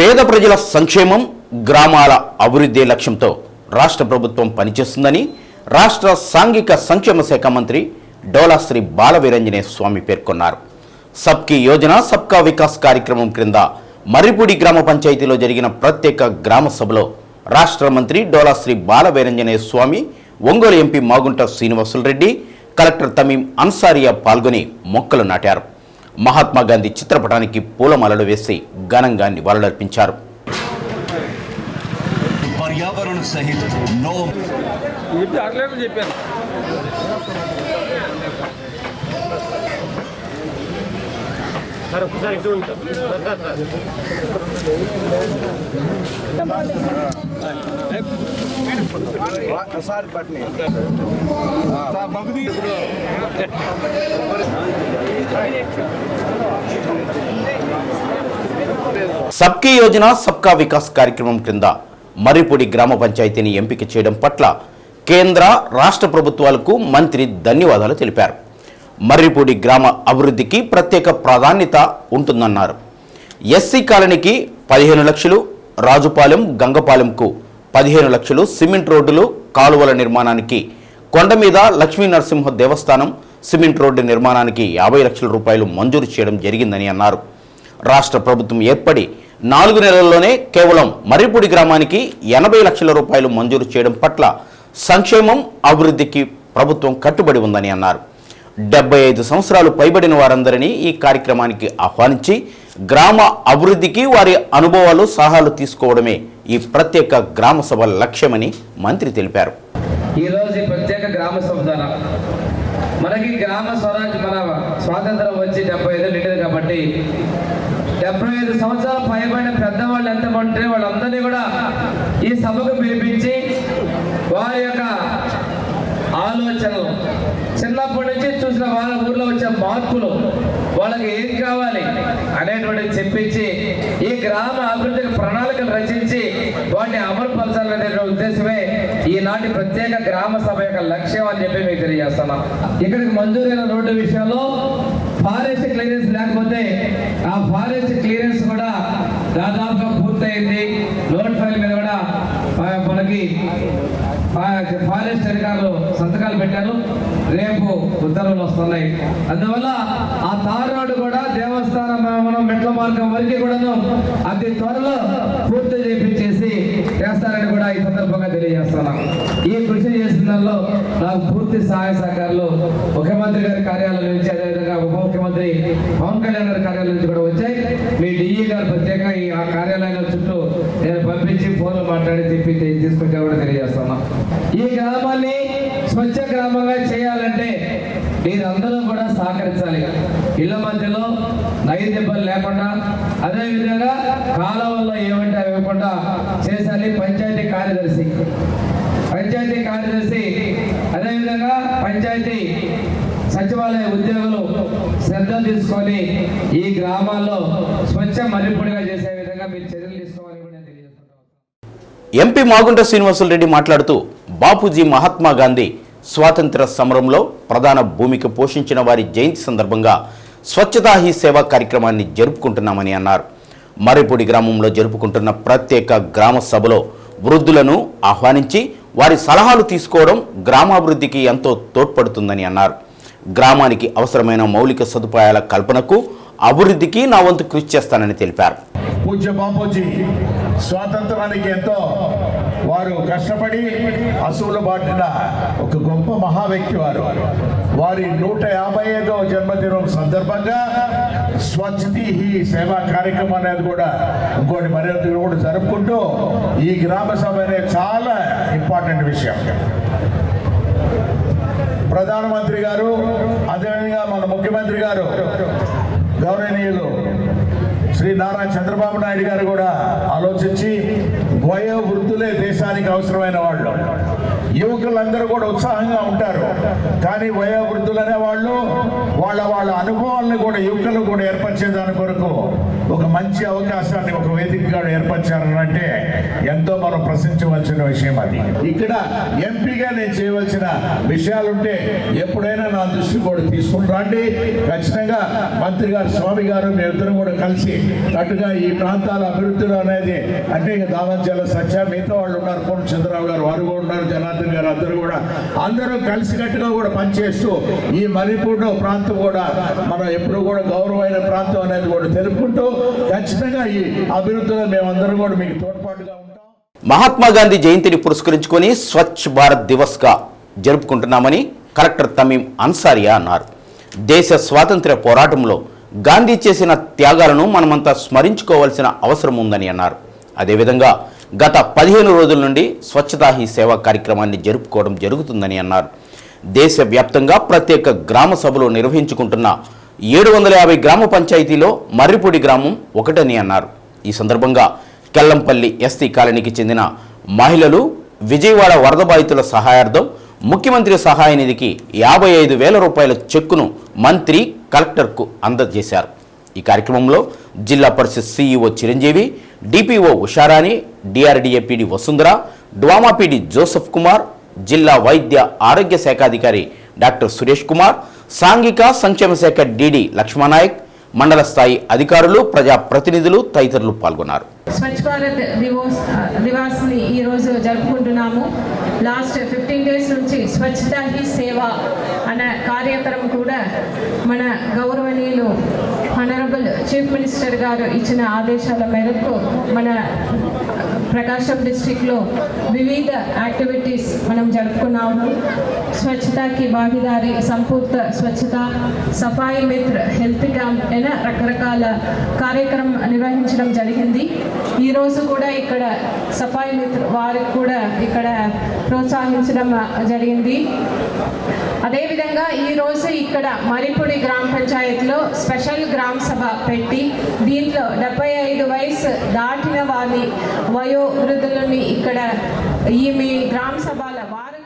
పేద ప్రజల సంక్షేమం గ్రామాల అభివృద్ధి లక్ష్యంతో రాష్ట్ర ప్రభుత్వం పనిచేస్తుందని రాష్ట్ర సాంఘిక సంక్షేమ శాఖ మంత్రి డోలాశ్రీ బాలవీరంజనే స్వామి పేర్కొన్నారు. సబ్కి యోజన సబ్కా వికాస్ కార్యక్రమం క్రింద మర్రిపూడి గ్రామ పంచాయతీలో జరిగిన ప్రత్యేక గ్రామ సభలో రాష్ట్ర మంత్రి డోలాశ్రీ బాలవీరంజనే స్వామి ఒంగోలు ఎంపీ మాగుంట శ్రీనివాసులు రెడ్డి కలెక్టర్ తమీం అన్సారియా పాల్గొని మొక్కలు నాటారు. మహాత్మా గాంధీ చిత్రపటానికి పూలమాలలు వేసి ఘనంగా నివాళులర్పించారు. సార్ సార్ పట్ని. సబ్కీ యోజన సబ్కా వికాస్ కార్యక్రమం క్రింద మర్రిపూడి గ్రామ పంచాయతీని ఎంపిక చేయడం పట్ల కేంద్ర రాష్ట్ర ప్రభుత్వాలకు మంత్రి ధన్యవాదాలు తెలిపారు. మర్రిపూడి గ్రామ అభివృద్ధికి ప్రత్యేక ప్రాధాన్యత ఉంటుందన్నారు. ఎస్సీ కాలనీకి పదిహేను లక్షలు రాజుపాలెం గంగపాలెంకు పదిహేను లక్షలు సిమెంట్ రోడ్డులు కాలువల నిర్మాణానికి కొండ మీద లక్ష్మీ నరసింహ దేవస్థానం సిమెంట్ రోడ్డు నిర్మాణానికి యాభై లక్షల రూపాయలు మంజూరు చేయడం జరిగిందని అన్నారు. రాష్ట్ర ప్రభుత్వం ఏర్పడి నాలుగు నెలల్లోనే కేవలం మర్రిపూడి గ్రామానికి ఎనభై లక్షల రూపాయలు మంజూరు చేయడం పట్ల సంక్షేమం అభివృద్ధికి ప్రభుత్వం కట్టుబడి ఉందని అన్నారు. డెబ్బై ఐదు సంవత్సరాలు పైబడిన వారందరినీ ఈ కార్యక్రమానికి ఆహ్వానించి గ్రామ అభివృద్ధికి వారి అనుభవాలు సలహాలు తీసుకోవడమే ఈ ప్రత్యేక గ్రామ సభ లక్ష్యమని మంత్రి తెలిపారు. ఈ రోజు ప్రత్యేక గ్రామ సభ ద్వారా మనకి గ్రామ స్వరాజ్ మన స్వాతంత్రం వచ్చి డెబ్బై ఐదు లీటర్ కాబట్టి డెబ్బై ఐదు సంవత్సరాలు పైబడిన పెద్దవాళ్ళు ఎంత ఉంటే వాళ్ళందరినీ కూడా ఈ సభకు పిలిపించి వారి యొక్క ఆలోచనలు. చిన్నప్పటి నుంచి చూసిన వాళ్ళ ఊర్లో వచ్చే మార్పులు. వాళ్ళకి ఏం కావాలి అనేటువంటిది చెప్పించి ఈ గ్రామ అభివృద్ధికి ప్రణాళికలు రచించి వాటిని అమలుపరచాలనే ఉద్దేశమే ఈనాటి ప్రత్యేక గ్రామ సభ యొక్క లక్ష్యం అని చెప్పి మీకు తెలియజేస్తున్నాం. ఇక్కడికి మంజూరైన రోడ్డు విషయంలో ఫారెస్ట్ క్లియరెన్స్ లేకపోతే ఆ ఫారెస్ట్ క్లియరెన్స్ కూడా దాదాపుగా పూర్తయింది. లోడ్ ఫైల్ మీద కూడా మనకి ఫారెస్ట్ అధికారులు సంతకాలు పెట్టారు. రేపు ఉత్తర్వులు వస్తున్నాయి. అందువల్ల ఆ తార్ రోడ్డు కూడా దేవస్థానం మనం మెట్ల మార్గం వరకు కూడాను అతి త్వరలో పూర్తి చేపించేసి చేస్తారని కూడా ఈ సందర్భంగా తెలియజేస్తున్నాం. ఈ కృషి చేసిన దానిలో నాకు పూర్తి సహాయ సహకారాలు. ముఖ్యమంత్రి గారి కార్యాలయం నుంచి అదేవిధంగా మంత్రి పవన్ కళ్యాణ్ గారి కార్యాలయం నుంచి కూడా వచ్చాయి. మీ డిఈ గారు ప్రత్యేకంగా ఈ ఆ కార్యాలయాల చుట్టూ నేను పంపించి ఫోన్లు మాట్లాడి తిప్పి తీసుకొచ్చా కూడా తెలియజేస్తున్నా ఈ గ్రామాన్ని స్వచ్ఛ గ్రామంగా చేయాలంటే మీరందరూ కూడా సహకరించాలి. ఇళ్ళ మధ్యలో నైదెబ్బలు లేకుండా అదేవిధంగా కాలువల్లో ఏమంటే అవి ఇవ్వకుండా పంచాయతీ కార్యదర్శి. పంచాయతీ కార్యదర్శి అదేవిధంగా పంచాయతీ సచివాలయ ఉద్యోగులు శ్రద్ధ తీసుకొని ఈ గ్రామాల్లో స్వచ్ఛ మరిపుడిగా చేసే విధంగా మీరు చర్యలు తీసుకోవాలని ఎంపీ మాగుంట శ్రీనివాసులరెడ్డి మాట్లాడుతూ బాపూజీ మహాత్మా గాంధీ స్వాతంత్ర సమరంలో ప్రధాన భూమిక పోషించిన వారి జయంతి సందర్భంగా స్వచ్ఛతా హీ సేవా కార్యక్రమాన్ని జరుపుకుంటున్నామని అన్నారు. మర్రిపూడి గ్రామంలో జరుపుకుంటున్న ప్రత్యేక గ్రామ సభలో వృద్ధులను ఆహ్వానించి వారి సలహాలు తీసుకోవడం గ్రామాభివృద్ధికి ఎంతో తోడ్పడుతుందని అన్నారు. గ్రామానికి అవసరమైన మౌలిక సదుపాయాల కల్పనకు అభివృద్ధికి నా వంతు కృషి చేస్తానని తెలిపారు. పూజ్య బాపూజీ స్వాతంత్రానికి ఎంతో వారు కష్టపడి అసూలు బాటిన ఒక గొప్ప మహా వ్యక్తి వారు. వారి నూట యాభై ఐదవ జన్మదినం సందర్భంగా స్వచ్ఛతి హీ సేవా కార్యక్రమం అనేది కూడా ఇంకోటి మర్యాద కూడా జరుపుకుంటూ ఈ గ్రామ సభ అనేది చాలా ఇంపార్టెంట్ విషయం. ప్రధానమంత్రి గారు అదేవిధంగా మన ముఖ్యమంత్రి గారు గౌరవనీయులు శ్రీ నారా చంద్రబాబు నాయుడు గారు కూడా ఆలోచించి వయో వృద్ధులే దేశానికి అవసరమైన వాళ్ళు. యువకులందరూ కూడా ఉత్సాహంగా ఉంటారు. కానీ వయోవృద్ధులు అనే వాళ్ళు వాళ్ళ వాళ్ళ అనుభవాలను కూడా యువకులు కూడా ఏర్పరిచేదాని కొరకు ఒక మంచి అవకాశాన్ని ఒక వేదికగా ఏర్పరిచారంటే ఎంతో మనం ప్రశ్నించవలసిన విషయం అది. ఇక్కడ ఎంపీగా నేను చేయవలసిన విషయాలుంటే ఎప్పుడైనా నా దృష్టి కూడా తీసుకుని రండి. ఖచ్చితంగా మంత్రి గారు స్వామి గారు మేమిద్దరం కూడా కలిసి కట్టుగా ఈ ప్రాంతాల అభివృద్ధిలో అనేది అంటే ఇక దావంచల సత్య మిగతా వాళ్ళు ఉన్నారు. పొన్న చంద్రరావు గారు వారు కూడా ఉన్నారు. జనార్దన్ గారు అందరూ కూడా అందరూ కలిసికట్టుగా కూడా పనిచేస్తూ ఈ మణిపూర్ ప్రాంతం కూడా మనం ఎప్పుడు కూడా గౌరవమైన ప్రాంతం అనేది కూడా తెలుపుకుంటూ ఖచ్చితంగా ఈ అభివృద్ధిలో మేమందరం కూడా మీకు తోడ్పాటుగా ఉంటాం. మహాత్మా గాంధీ జయంతిని పురస్కరించుకొని స్వచ్ఛ భారత్ దివస్గా జరుపుకుంటున్నామని కలెక్టర్ తమీం అన్సారియా అన్నారు. దేశ స్వాతంత్ర్య పోరాటంలో గాంధీ చేసిన త్యాగాలను మనమంతా స్మరించుకోవాల్సిన అవసరం ఉందని అన్నారు. అదేవిధంగా గత పదిహేను రోజుల నుండి స్వచ్ఛతా హీ సేవ కార్యక్రమాన్ని జరుపుకోవడం జరుగుతుందని అన్నారు. దేశవ్యాప్తంగా ప్రత్యేక గ్రామ సభలు నిర్వహించుకుంటున్న ఏడు వందల యాభై గ్రామ పంచాయతీలో మర్రిపూడి గ్రామం ఒకటని అన్నారు. ఈ సందర్భంగా కెల్లంపల్లి ఎస్టీ కాలనీకి చెందిన మహిళలు విజయవాడ వరద బాధితుల సహాయార్థం ముఖ్యమంత్రి సహాయ నిధికి యాభై ఐదు వేల రూపాయల చెక్కును మంత్రి కలెక్టర్కు అందజేశారు. ఈ కార్యక్రమంలో Zilla Parishad CEO Chiranjeevi DPO Usharani DRDA PD Vasundhara DWMA PD Joseph Kumar జిల్లా వైద్య ఆరోగ్య శాఖాధికారి డాక్టర్ సురేష్ కుమార్ సాంఘిక సంక్షేమ శాఖ డిడి లక్ష్మణనాయక్ మండల స్థాయి అధికారులు ప్రజా ప్రతినిధులు తదితరులు పాల్గొన్నారు. స్వచ్ఛ భారత్ దివోస్ దివాస్ని ఈరోజు జరుపుకుంటున్నాము. లాస్ట్ ఫిఫ్టీన్ డేస్ నుంచి స్వచ్ఛత హీ సేవ అనే కార్యక్రమం కూడా మన గౌరవనీయులు చీఫ్ మినిస్టర్ గారు ఇచ్చిన ఆదేశాల మేరకు మన ప్రకాశం డిస్టిక్లో వివిధ యాక్టివిటీస్ మనం జరుపుకున్నాము స్వచ్ఛతకి భాగీదారి సంపూర్త స్వచ్ఛత సఫాయి మిత్ర హెల్త్ క్యాంప్ అయిన రకరకాల కార్యక్రమం నిర్వహించడం జరిగింది. ఈరోజు కూడా ఇక్కడ సఫాయి మిత్ర వారికి కూడా ఇక్కడ ప్రోత్సహించడం జరిగింది. అదేవిధంగా ఈరోజు ఇక్కడ మరిపుడి గ్రామ పంచాయతీలో స్పెషల్ గ్రామ సభ పెట్టి దీంట్లో డెబ్బై ఐదు వయసు దాటిన వారి వయో వయోవృద్ధులను ఇక్కడ ఈ మీ గ్రామ సభల వారు